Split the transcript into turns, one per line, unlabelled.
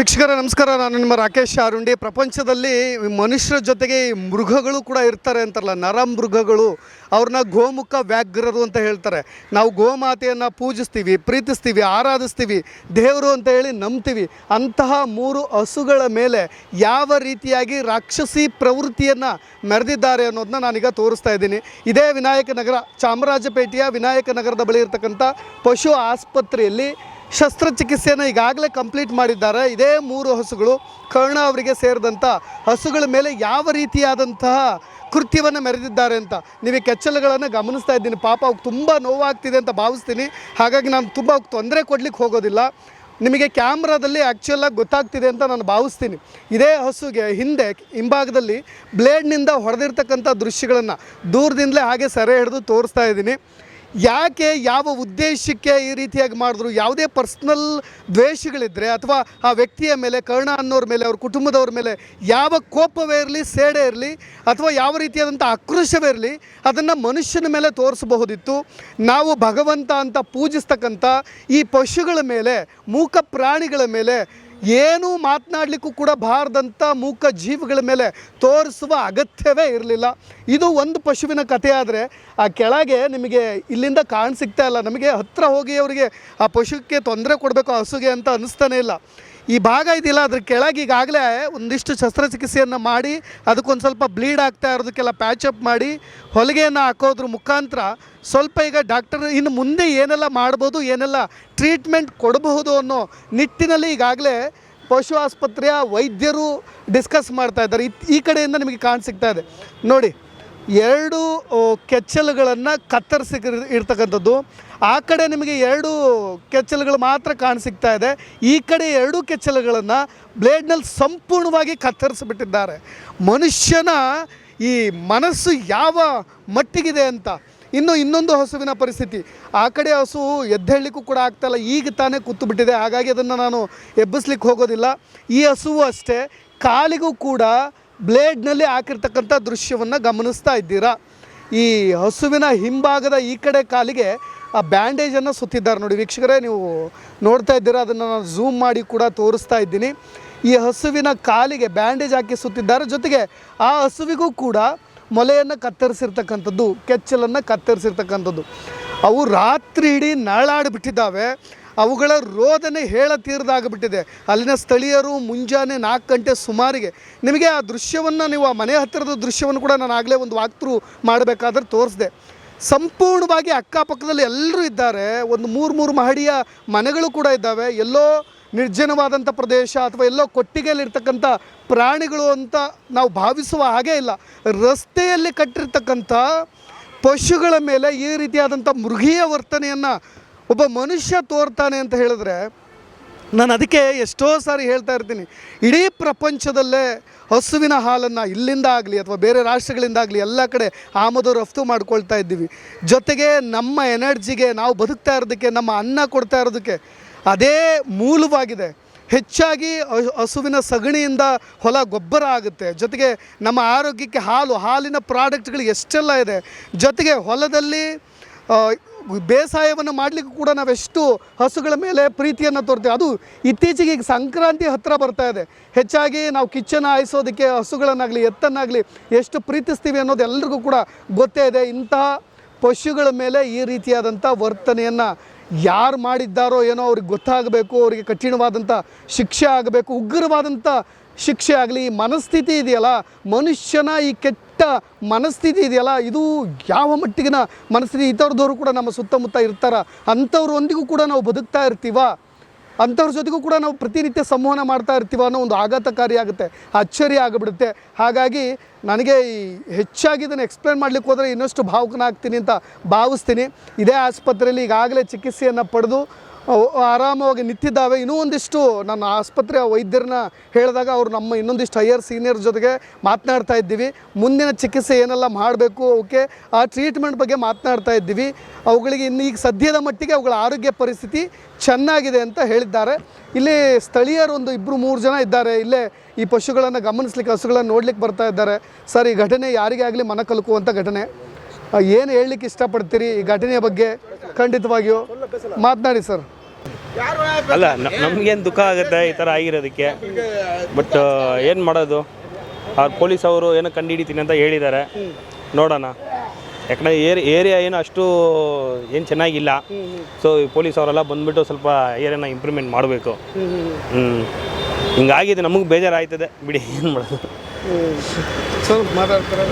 ವೀಕ್ಷಕರ, ನಮಸ್ಕಾರ. ನಾನು ನಿಮ್ಮ ರಾಕೇಶ್ ಆರುಂಡಿ ಪ್ರಪಂಚದಲ್ಲಿ ಮನುಷ್ಯರ ಜೊತೆಗೆ ಮೃಗಗಳು ಕೂಡ ಇರ್ತಾರೆ ಅಂತಾರಲ್ಲ ನರ ಮೃಗಗಳು ಅವ್ರನ್ನ ಗೋಮುಖ ವ್ಯಾಘ್ರರು ಅಂತ ಹೇಳ್ತಾರೆ. ನಾವು ಗೋಮಾತೆಯನ್ನು ಪೂಜಿಸ್ತೀವಿ, ಪ್ರೀತಿಸ್ತೀವಿ, ಆರಾಧಿಸ್ತೀವಿ, ದೇವರು ಅಂತ ಹೇಳಿ ನಂಬ್ತೀವಿ. ಅಂತಹ ಮೂರು ಹಸುಗಳ ಮೇಲೆ ಯಾವ ರೀತಿಯಾಗಿ ರಾಕ್ಷಸಿ ಪ್ರವೃತ್ತಿಯನ್ನು ಮೆರೆದಿದ್ದಾರೆ ಅನ್ನೋದನ್ನ ನಾನೀಗ ತೋರಿಸ್ತಾ ಇದ್ದೀನಿ. ಇದೇ ವಿನಾಯಕ ನಗರ ಚಾಮರಾಜಪೇಟೆಯ ವಿನಾಯಕ ನಗರದ ಬಳಿ ಇರತಕ್ಕಂಥ ಪಶು ಆಸ್ಪತ್ರೆಯಲ್ಲಿ ಶಸ್ತ್ರಚಿಕಿತ್ಸೆಯನ್ನು ಈಗಾಗಲೇ ಕಂಪ್ಲೀಟ್ ಮಾಡಿದ್ದಾರೆ. ಇದೇ ಮೂರು ಹಸುಗಳು ಕರ್ಣ ಅವರಿಗೆ ಸೇರಿದಂಥ ಹಸುಗಳ ಮೇಲೆ ಯಾವ ರೀತಿಯಾದಂತಹ ಕೃತ್ಯವನ್ನು ಮೆರೆದಿದ್ದಾರೆ ಅಂತ ನೀವು ಈ ಕೆಚ್ಚಲುಗಳನ್ನು ಗಮನಿಸ್ತಾ ಇದ್ದೀನಿ. ಪಾಪ ಅವ್ಕೆ ತುಂಬ ನೋವಾಗ್ತಿದೆ ಅಂತ ಭಾವಿಸ್ತೀನಿ. ಹಾಗಾಗಿ ನಾನು ತುಂಬ ತೊಂದರೆ ಕೊಡಲಿಕ್ಕೆ ಹೋಗೋದಿಲ್ಲ. ನಿಮಗೆ ಕ್ಯಾಮ್ರಾದಲ್ಲಿ ಆ್ಯಕ್ಚುಲಾಗಿ ಗೊತ್ತಾಗ್ತಿದೆ ಅಂತ ನಾನು ಭಾವಿಸ್ತೀನಿ. ಇದೇ ಹಸುಗೆ ಹಿಂದೆ ಹಿಂಭಾಗದಲ್ಲಿ ಬ್ಲೇಡ್ನಿಂದ ಹೊಡೆದಿರ್ತಕ್ಕಂಥ ದೃಶ್ಯಗಳನ್ನು ದೂರದಿಂದಲೇ ಹಾಗೆ ಸೆರೆ ಹಿಡಿದು ತೋರಿಸ್ತಾ ಇದ್ದೀನಿ. ಯಾಕೆ, ಯಾವ ಉದ್ದೇಶಕ್ಕೆ ಈ ರೀತಿಯಾಗಿ ಮಾಡಿದ್ರು? ಯಾವುದೇ ಪರ್ಸ್ನಲ್ ದ್ವೇಷಗಳಿದ್ದರೆ ಅಥವಾ ಆ ವ್ಯಕ್ತಿಯ ಮೇಲೆ, ಕರ್ಣ ಅನ್ನೋರ ಮೇಲೆ, ಅವ್ರ ಕುಟುಂಬದವ್ರ ಮೇಲೆ ಯಾವ ಕೋಪವೇ ಇರಲಿ, ಸೇಡೆ ಇರಲಿ, ಅಥವಾ ಯಾವ ರೀತಿಯಾದಂಥ ಆಕ್ರೋಶವೇ ಇರಲಿ, ಅದನ್ನು ಮನುಷ್ಯನ ಮೇಲೆ ತೋರಿಸಬಹುದಿತ್ತು. ನಾವು ಭಗವಂತ ಅಂತ ಪೂಜಿಸ್ತಕ್ಕಂಥ ಈ ಪಶುಗಳ ಮೇಲೆ, ಮೂಕ ಪ್ರಾಣಿಗಳ ಮೇಲೆ ಏನೂ ಮಾತನಾಡಲಿಕ್ಕೂ ಕೂಡ ಬಾರದಂಥ ಮೂಕ ಜೀವಿಗಳ ಮೇಲೆ ತೋರಿಸುವ ಅಗತ್ಯವೇ ಇರಲಿಲ್ಲ. ಇದು ಒಂದು ಪಶುವಿನ ಕಥೆ ಆದರೆ ಆ ಕೆಳಗೆ ನಿಮಗೆ ಇಲ್ಲಿಂದ ಕಾಣಿಸಿಕ್ತಾ ಇಲ್ಲ. ನಮಗೆ ಹತ್ತಿರ ಹೋಗಿ ಅವರಿಗೆ ಆ ಪಶುಕ್ಕೆ ತೊಂದರೆ ಕೊಡಬೇಕು ಹಸುಗೆ ಅಂತ ಅನ್ನಿಸ್ತಾನೆ ಇಲ್ಲ. ಈ ಭಾಗ ಇದೆಯಲ್ಲ, ಅದ್ರ ಕೆಳಗೆ ಈಗಾಗಲೇ ಒಂದಿಷ್ಟು ಶಸ್ತ್ರಚಿಕಿತ್ಸೆಯನ್ನು ಮಾಡಿ, ಅದಕ್ಕೊಂದು ಸ್ವಲ್ಪ ಬ್ಲೀಡ್ ಆಗ್ತಾ ಇರೋದಕ್ಕೆಲ್ಲ ಪ್ಯಾಚಪ್ ಮಾಡಿ, ಹೊಲಿಗೆಯನ್ನು ಹಾಕೋದ್ರ ಮುಖಾಂತರ ಸ್ವಲ್ಪ ಈಗ ಡಾಕ್ಟರ್ ಇನ್ನು ಮುಂದೆ ಏನೆಲ್ಲ ಮಾಡ್ಬೋದು, ಏನೆಲ್ಲ ಟ್ರೀಟ್ಮೆಂಟ್ ಕೊಡಬಹುದು ಅನ್ನೋ ನಿಟ್ಟಿನಲ್ಲಿ ಈಗಾಗಲೇ ಪಶು ಆಸ್ಪತ್ರೆಯ ವೈದ್ಯರು ಡಿಸ್ಕಸ್ ಮಾಡ್ತಾ ಇದ್ದಾರೆ. ಈ ಕಡೆಯಿಂದ ನಿಮಗೆ ಕಾಣ ಸಿಗ್ತಾ ಇದೆ. ನೋಡಿ ಎರಡು ಕೆಚ್ಚಲುಗಳನ್ನು ಕತ್ತರಿಸಿ ಇರ್ತಕ್ಕಂಥದ್ದು. ಆ ಕಡೆ ನಿಮಗೆ ಎರಡು ಕೆಚ್ಚಲುಗಳು ಮಾತ್ರ ಕಾಣಸಿಗ್ತಾ ಇದೆ. ಈ ಕಡೆ ಎರಡು ಕೆಚ್ಚಲುಗಳನ್ನು ಬ್ಲೇಡ್ನಲ್ಲಿ ಸಂಪೂರ್ಣವಾಗಿ ಕತ್ತರಿಸಿಬಿಟ್ಟಿದ್ದಾರೆ. ಮನುಷ್ಯನ ಈ ಮನಸ್ಸು ಯಾವ ಮಟ್ಟಿಗಿದೆ ಅಂತ. ಇನ್ನು ಇನ್ನೊಂದು ಹಸುವಿನ ಪರಿಸ್ಥಿತಿ. ಆ ಕಡೆ ಹಸು ಎದ್ದೇಳಲಿಕ್ಕೂ ಕೂಡ ಆಗ್ತಾಯಿಲ್ಲ ಈಗ ತಾನೇ ಕೂತು ಬಿಟ್ಟಿದೆ ಹಾಗಾಗಿ ಅದನ್ನು ನಾನು ಎಬ್ಬಿಸ್ಲಿಕ್ಕೆ ಹೋಗೋದಿಲ್ಲ. ಈ ಹಸುವು ಅಷ್ಟೇ. ಕಾಲಿಗೂ ಕೂಡ ಬ್ಲೇಡ್ನಲ್ಲಿ ಹಾಕಿರ್ತಕ್ಕಂಥ ದೃಶ್ಯವನ್ನು ಗಮನಿಸ್ತಾ ಇದ್ದೀರಾ? ಈ ಹಸುವಿನ ಹಿಂಭಾಗದ ಈ ಕಡೆ ಕಾಲಿಗೆ ಆ ಬ್ಯಾಂಡೇಜನ್ನು ಸುತ್ತಿದ್ದಾರೆ ನೋಡಿ ವೀಕ್ಷಕರೇ, ನೀವು ನೋಡ್ತಾ ಇದ್ದೀರಾ, ಅದನ್ನು ನಾನು ಝೂಮ್ ಮಾಡಿ ಕೂಡ ತೋರಿಸ್ತಾ ಇದ್ದೀನಿ. ಈ ಹಸುವಿನ ಕಾಲಿಗೆ ಬ್ಯಾಂಡೇಜ್ ಹಾಕಿ ಸುತ್ತಿದ್ದಾರೆ, ಜೊತೆಗೆ ಆ ಹಸುವಿಗೂ ಕೂಡ ಮೊಲೆಯನ್ನು ಕತ್ತರಿಸಿರ್ತಕ್ಕಂಥದ್ದು, ಕೆಚ್ಚಲನ್ನು ಕತ್ತರಿಸಿರ್ತಕ್ಕಂಥದ್ದು. ಅವು ರಾತ್ರಿ ಇಡೀ ನರಳಾಡಿಬಿಟ್ಟಿದ್ದಾವೆ ಅವುಗಳ ರೋದನೆ ಹೇಳ ತೀರದಾಗಿಬಿಟ್ಟಿದೆ. ಅಲ್ಲಿನ ಸ್ಥಳೀಯರು ಮುಂಜಾನೆ ನಾಲ್ಕು ಗಂಟೆ ಸುಮಾರಿಗೆ. ನಿಮಗೆ ಆ ದೃಶ್ಯವನ್ನು ನೀವು ಆ ಮನೆ ಹತ್ತಿರದ ದೃಶ್ಯವನ್ನು ಕೂಡ ನಾನು ಆಗಲೇ ಒಂದು ವಾಕ್ತ್ರು ಮಾಡಬೇಕಾದ್ರೆ ತೋರಿಸಿದೆ. ಸಂಪೂರ್ಣವಾಗಿ ಅಕ್ಕಪಕ್ಕದಲ್ಲಿ ಎಲ್ಲರೂ ಇದ್ದಾರೆ. ಒಂದು ಮೂರು ಮೂರು ಮಹಡಿಯ ಮನೆಗಳು ಕೂಡ ಇದ್ದಾವೆ. ಎಲ್ಲೋ ನಿರ್ಜನವಾದಂಥ ಪ್ರದೇಶ ಅಥವಾ ಎಲ್ಲೋ ಕೊಟ್ಟಿಗೆಯಲ್ಲಿರ್ತಕ್ಕಂಥ ಪ್ರಾಣಿಗಳು ಅಂತ ನಾವು ಭಾವಿಸುವ ಹಾಗೇ ಇಲ್ಲ. ರಸ್ತೆಯಲ್ಲಿ ಕಟ್ಟಿರ್ತಕ್ಕಂಥ ಪಶುಗಳ ಮೇಲೆ ಈ ರೀತಿಯಾದಂಥ ಮೃಗೀಯ ವರ್ತನೆಯನ್ನು ಒಬ್ಬ ಮನುಷ್ಯ ತೋರ್ತಾನೆ ಅಂತ ಹೇಳಿದ್ರೆ ನಾನು ಅದಕ್ಕೆ ಎಷ್ಟೋ ಸಾರಿ ಹೇಳ್ತಾ ಇರ್ತೀನಿ. ಇಡೀ ಪ್ರಪಂಚದಲ್ಲೇ ಹಸುವಿನ ಹಾಲನ್ನು ಇಲ್ಲಿಂದ ಆಗಲಿ ಅಥವಾ ಬೇರೆ ರಾಷ್ಟ್ರಗಳಿಂದ ಆಗಲಿ ಎಲ್ಲ ಕಡೆ ಆಮದು ರಫ್ತು ಮಾಡ್ಕೊಳ್ತಾ ಇದ್ದೀವಿ. ಜೊತೆಗೆ ನಮ್ಮ ಎನರ್ಜಿಗೆ ನಾವು ಬದುಕ್ತಾ ಇರೋದಕ್ಕೆ, ನಮ್ಮ ಅನ್ನ ಕೊಡ್ತಾ ಇರೋದಕ್ಕೆ ಅದೇ ಮೂಲವಾಗಿದೆ. ಹೆಚ್ಚಾಗಿ ಹಸು- ಹಸುವಿನ ಸಗಣಿಯಿಂದ ಹೊಲ ಗೊಬ್ಬರ ಆಗುತ್ತೆ. ಜೊತೆಗೆ ನಮ್ಮ ಆರೋಗ್ಯಕ್ಕೆ ಹಾಲು, ಹಾಲಿನ ಪ್ರಾಡಕ್ಟ್ಗಳು ಎಷ್ಟೆಲ್ಲ ಇದೆ. ಜೊತೆಗೆ ಹೊಲದಲ್ಲಿ ಬೇಸಾಯವನ್ನು ಮಾಡಲಿಕ್ಕೂ ಕೂಡ ನಾವೆಷ್ಟು ಹಸುಗಳ ಮೇಲೆ ಪ್ರೀತಿಯನ್ನು ತೋರ್ತೀವಿ. ಅದು ಇತ್ತೀಚೆಗೆ ಈಗ ಸಂಕ್ರಾಂತಿ ಹತ್ತಿರ ಬರ್ತಾ ಇದೆ. ಹೆಚ್ಚಾಗಿ ನಾವು ಕಿಚ್ಚನ್ನು ಆಯಿಸೋದಕ್ಕೆ ಹಸುಗಳನ್ನಾಗಲಿ, ಎತ್ತನ್ನಾಗಲಿ ಎಷ್ಟು ಪ್ರೀತಿಸ್ತೀವಿ ಅನ್ನೋದು ಎಲ್ರಿಗೂ ಕೂಡ ಗೊತ್ತೇ ಇದೆ. ಇಂತಹ ಪಶುಗಳ ಮೇಲೆ ಈ ರೀತಿಯಾದಂಥ ವರ್ತನೆಯನ್ನು ಯಾರು ಮಾಡಿದ್ದಾರೋ ಏನೋ ಅವ್ರಿಗೆ ಗೊತ್ತಾಗಬೇಕು, ಅವರಿಗೆ ಕಠಿಣವಾದಂಥ ಶಿಕ್ಷೆ ಆಗಬೇಕು, ಉಗ್ರವಾದಂಥ ಶಿಕ್ಷೆ ಆಗಲಿ, ಮನಸ್ಥಿತಿ ಇದೆಯಲ್ಲ? ಮನುಷ್ಯನ ಈ ಕೆಟ್ಟ ಮನಸ್ಥಿತಿ ಇದೆಯಲ್ಲ? ಇದು ಯಾವ ಮಟ್ಟಿಗಿನ ಮನಸ್ಥಿತಿ? ಇತರದವರು ಕೂಡ ನಮ್ಮ ಸುತ್ತಮುತ್ತ ಇರ್ತಾರ. ಅಂಥವ್ರೊಂದಿಗೂ ಕೂಡ ನಾವು ಬದುಕ್ತಾ ಇರ್ತೀವ? ಅಂಥವ್ರ ಜೊತೆಗೂ ಕೂಡ ನಾವು ಪ್ರತಿನಿತ್ಯ ಸಂವಹನ ಮಾಡ್ತಾ ಇರ್ತೀವ ಅನ್ನೋ ಒಂದು ಆಘಾತಕಾರಿ ಆಗುತ್ತೆ. ಅಚ್ಚರಿ ಆಗಿಬಿಡುತ್ತೆ. ಹಾಗಾಗಿ ನನಗೆ ಈ ಹೆಚ್ಚಾಗಿ ಇದನ್ನು ಎಕ್ಸ್ಪ್ಲೇನ್ ಮಾಡಲಿಕ್ಕೆ ಹೋದರೆ ಇನ್ನಷ್ಟು ಭಾವುಕನಾಗ್ತೀನಿ ಅಂತ ಭಾವಿಸ್ತೀನಿ. ಇದೇ ಆಸ್ಪತ್ರೆಯಲ್ಲಿ ಈಗಾಗಲೇ ಚಿಕಿತ್ಸೆಯನ್ನು ಪಡೆದು ಆರಾಮವಾಗಿ ನಿಂತಿದ್ದಾವೆ. ಇನ್ನೂ ಒಂದಿಷ್ಟು ನನ್ನ ಆಸ್ಪತ್ರೆಯ ವೈದ್ಯರನ್ನ ಹೇಳಿದಾಗ ಅವರು ನಮ್ಮ ಇನ್ನೊಂದಿಷ್ಟು ಹೈಯರ್ ಸೀನಿಯರ್ ಜೊತೆಗೆ ಮಾತನಾಡ್ತಾ ಇದ್ದೀವಿ. ಮುಂದಿನ ಚಿಕಿತ್ಸೆ ಏನೆಲ್ಲ ಮಾಡಬೇಕು ಅವಕ್ಕೆ ಆ ಟ್ರೀಟ್ಮೆಂಟ್ ಬಗ್ಗೆ ಮಾತನಾಡ್ತಾ ಇದ್ದೀವಿ. ಅವುಗಳಿಗೆ ಇನ್ನು ಈಗ ಸದ್ಯದ ಮಟ್ಟಿಗೆ ಅವುಗಳ ಆರೋಗ್ಯ ಪರಿಸ್ಥಿತಿ ಚೆನ್ನಾಗಿದೆ ಅಂತ ಹೇಳಿದ್ದಾರೆ. ಇಲ್ಲಿ ಸ್ಥಳೀಯರು ಒಂದು ಇಬ್ಬರು ಮೂರು ಜನ ಇದ್ದಾರೆ. ಇಲ್ಲೇ ಈ ಪಶುಗಳನ್ನು ಗಮನಿಸ್ಲಿಕ್ಕೆ, ಹಸುಗಳನ್ನು ನೋಡ್ಲಿಕ್ಕೆ ಬರ್ತಾ ಇದ್ದಾರೆ. ಸರ್, ಈ ಘಟನೆ ಯಾರಿಗೇ ಆಗಲಿ ಮನ ಕಲಕುವಂಥ ಘಟನೆ ಏನು ಹೇಳಲಿಕ್ಕೆ ಇಷ್ಟಪಡ್ತೀರಿ ಈ ಘಟನೆಯ ಬಗ್ಗೆ? ಖಂಡಿತವಾಗಿಯೂ ಮಾತನಾಡಿ ಸರ್.
ಅಲ್ಲ ನಮಗೇನು ದುಃಖ ಆಗುತ್ತೆ ಈ ಥರ ಆಗಿರೋದಕ್ಕೆ. ಬಟ್ ಏನು ಮಾಡೋದು? ಆ ಪೊಲೀಸ್ ಅವರು ಏನೋ ಕಂಡುಹಿಡಿತೀನಿ ಅಂತ ಹೇಳಿದ್ದಾರೆ ನೋಡೋಣ. ಯಾಕಂದರೆ ಏರಿ ಏರಿಯಾ ಏನು ಅಷ್ಟು ಏನು ಚೆನ್ನಾಗಿಲ್ಲ. ಸೊ ಪೊಲೀಸ್ ಅವರೆಲ್ಲ ಬಂದುಬಿಟ್ಟು ಸ್ವಲ್ಪ ಏರಿಯಾನ ಇಂಪ್ರೂವ್ಮೆಂಟ್ ಮಾಡಬೇಕು. ಹ್ಞೂ ಹಿಂಗಾಗಿದೆ ನಮಗೆ ಬೇಜಾರಾಯ್ತದೆ. ಬಿಡಿ ಏನು ಮಾಡೋದು?
ಸೊ ಮಾತಾಡ್ತಾರೆ?